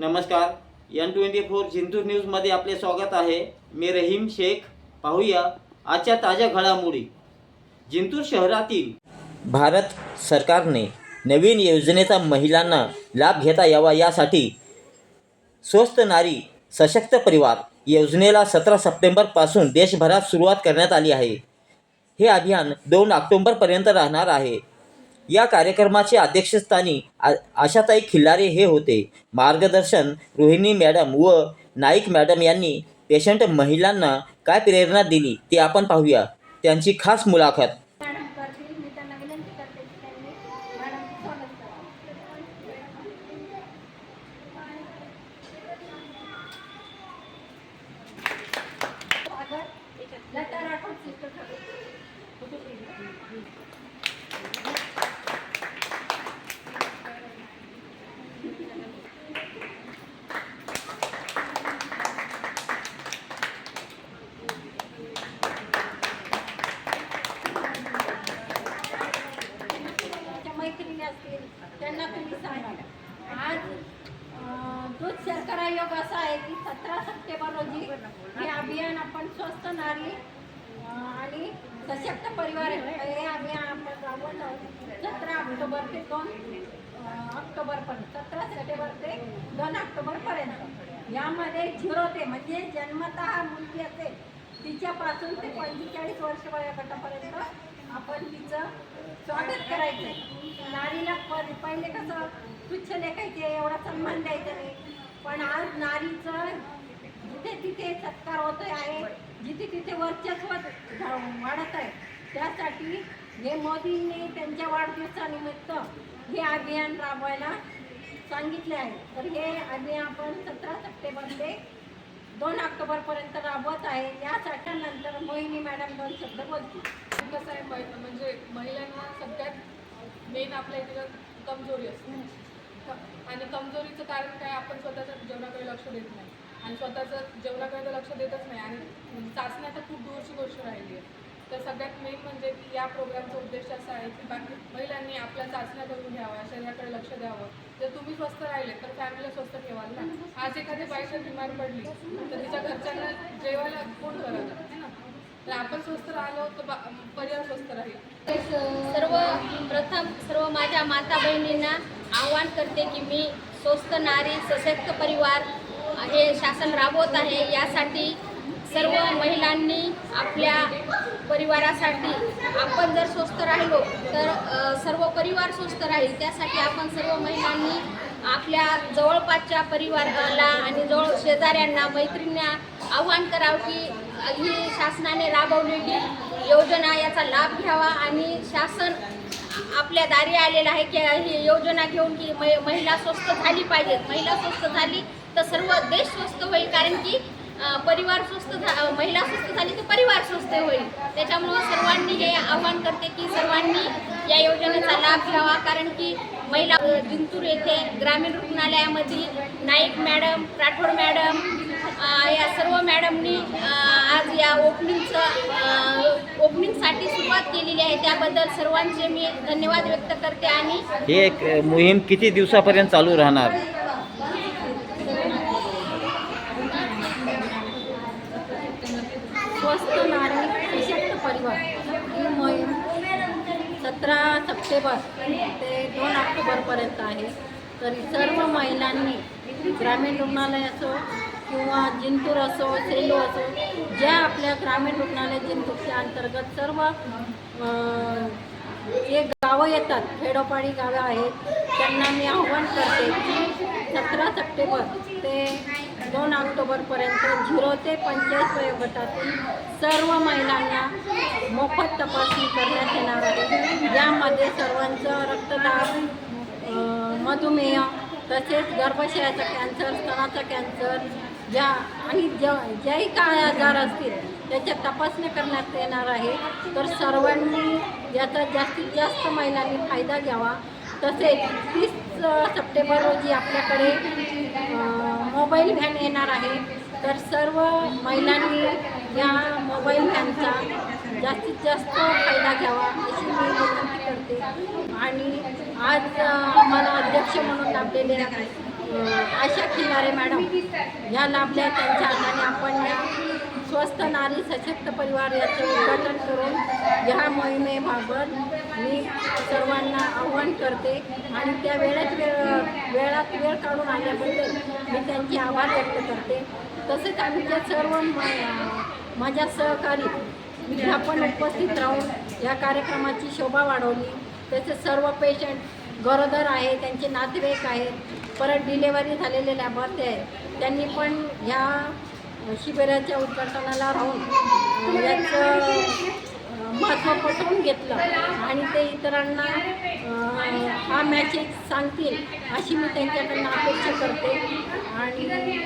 नमस्कार N twenty four Jintur न्यूजमध्ये आपले स्वागत आहे. मी रहीम शेख. पाहूया आजच्या ताज्या घडामोडी. जिंतूर शहरातील भारत सरकारने नवीन योजनेचा महिलांना लाभ घेता यावा यासाठी स्वस्त नारी सशक्त परिवार योजनेला सतरा सप्टेंबरपासून देशभरात सुरुवात करण्यात आली आहे. हे अभियान दोन ऑक्टोंबरपर्यंत राहणार आहे. या कार्यक्रमाचे अध्यक्षस्थानी आ आशाताई खिल्लारे हे होते. मार्गदर्शन रोहिणी मॅडम व नाईक मॅडम यांनी पेशंट महिलांना काय प्रेरणा दिली ते आपण पाहूया. त्यांची खास मुलाखत मॅडम करतील मी त्यांना विनंती करते की त्यांनी मॅडमचं स्वागत करावं सागर, लता राठोड sister ठाकूर. त्या मैत्रिणी असतील त्यांना तुम्ही सांगा आज अं, शर्करा योग असा आहे की सतरा सप्टेंबर रोजी हे अभियान आपण स्वस्त नारी आणि सशक्त परिवार हे अभियान आपण राबवत आहोत सतरा ऑक्टोबर ते दोन ऑक्टोबरपर्यंत सतरा सप्टेंबर ते दोन ऑक्टोबरपर्यंत यामध्ये झिरो ते म्हणजे जन्मतः मुलगी असेल तिच्यापासून ते पंचेचाळीस वर्ष वयोगटापर्यंत आपण तिचं स्वागत करायचं आहे नारीला पहिले कसं तुच्छ लेखायचे एवढा सन्मान द्यायचा नाही. पण आज नारीचं जिथे तिथे सत्कार होतोय आहे जिथे तिथे वर्चस्व वाढत आहे त्यासाठी हे मोदींनी त्यांच्या वाढदिवसानिमित्त हे अभियान राबवायला सांगितले आहे. तर हे अभियान आपण सतरा सप्टेंबर ते दोन ऑक्टोबरपर्यंत राबवत आहे. यासाठी नंतर मोहिनी मॅडम दोन शब्द बोलतील. कसं आहे म्हणजे महिलांना सगळ्यात मेन आपल्या इथे कमजोरी असते. आणि कमजोरीचं कारण काय आपण स्वतःच्या जेवणाकडे लक्ष देत नाही. आणि स्वतःचं जेवणाकडे तर लक्ष देतच नाही. आणि चाचण्या तर खूप दूरची गोष्ट राहिली आहे. तर सगळ्यात मेन म्हणजे की या प्रोग्रामचा उद्देश असा आहे की बाकी महिलांनी आपल्या चाचण्या करून घ्याव्या शरीराकडे लक्ष द्यावं. जर तुम्ही स्वस्थ राहिले तर फॅमिलीला स्वस्थ ठेवाल ना. आज एखादी बाईक बिमार पडली तर तिच्या घरच्यांना जेवायला कोण करत आहे ना? तर आपण स्वस्थ राहिलो तर परिवार स्वस्थ राहील. सर्व प्रथम सर्व माझ्या माता बहिणींना आव्हान करते की मी स्वस्त नारी सशक्त परिवार हे शासन राबवत आहे. यासाठी सर्व महिलांनी आपल्या परिवारासाठी आपण जर स्वस्थ राहिलो तर सर्व परिवार स्वस्थ राहील. त्यासाठी आपण सर्व महिलांनी आपल्या जवळपासच्या परिवाराला आणि जवळ शेजाऱ्यांना मैत्रिणींना आव्हान करावं की ही शासनाने राबवलेली योजना याचा लाभ घ्यावा आणि शासन आपल्या दारी आलेला आहे की ही योजना घेऊन की मै- महिला स्वस्थ झाली पाहिजेत महिला स्वस्थ झाली तर सर्व देश स्वस्थ होईल कारण की परिवार स्वस्थ झा महिला स्वस्थ झाली तर परिवार स्वस्थ होईल. त्याच्यामुळं सर्वांनी हे आव्हान करते की सर्वांनी या योजनेचा लाभ घ्यावा कारण की महिला जिंतूर येथे ग्रामीण रुग्णालयामध्ये नाईक मॅडम राठोड मॅडम या सर्व मॅडमनी आज या ओपनिंगचं आहे. त्याबद्दल सर्वांचे मी धन्यवाद व्यक्त करते आणि हे एक अ, मोहीम किती दिवसापर्यंत चालू राहणार? स्वस्त नारी सशक्त परिवार. ही मोहीम सतरा सप्टेंबर ते दोन ऑक्टोबरपर्यंत आहे. तरी सर्व महिलांनी ग्रामीण रुग्णालय असो किंवा जिंतूर असो सेलू असो ज्या आपल्या ग्रामीण रुग्णालय जिंतूरच्या अंतर्गत सर्व एक जे गावं येतात खेडोपाडी गावं आहेत त्यांना मी आव्हान करते की सतरा सप्टेंबर ते दोन ऑक्टोबरपर्यंत झिरो ते पंचेचाळीस वयोगटातील सर्व महिलांना मोफत तपासणी करण्यात येणार आहे. यामध्ये सर्वांचं रक्तदाब मधुमेह तसेच गर्भाशयाचा कॅन्सर स्तनाचा कॅन्सर ज्या आणि ज्या ज्याही काय आजार असतील त्याच्या तपासण्या करण्यात येणार आहे. तर सर्वांनी याचा जास्तीत जास्त महिलांनी फायदा घ्यावा. तसेच तीस सप्टेंबर रोजी आपल्याकडे मोबाईल व्हॅन येणार आहे. तर सर्व महिलांनी या मोबाईल व्हॅनचा जास्तीत जास्त फायदा घ्यावा अशी मी विनंती करते. आणि आज अं, आम्हाला अध्यक्ष म्हणून लाभलेले आहे आशा खिलारे मॅडम. ह्या लाभल्या त्यांच्या हाताने आपण या स्वस्त नारी सशक्त परिवार याचे उद्घाटन करून ह्या मोहिमेबाबत मी सर्वांना आव्हान करते. आणि त्या वेळेत वेळ वेळात वेळ काढून आल्याबद्दल मी त्यांचे आभार व्यक्त करते. तसेच आमचे सर्व माझ्या सहकारी मी आपण उपस्थित राहून या कार्यक्रमाची शोभा वाढवली. त्याचे सर्व पेशंट गरोदर आहे त्यांचे नातेवाईक आहेत परत डिलेवरी झालेले लाभार्थी आहेत. त्यांनी पण ह्या शिबिराच्या उद्घाटनाला राहून याचं महत्त्व पटवून घेतलं. आणि ते इतरांना हा मॅसेज सांगतील अशी मी त्यांच्याकडनं अपेक्षा करते. आणि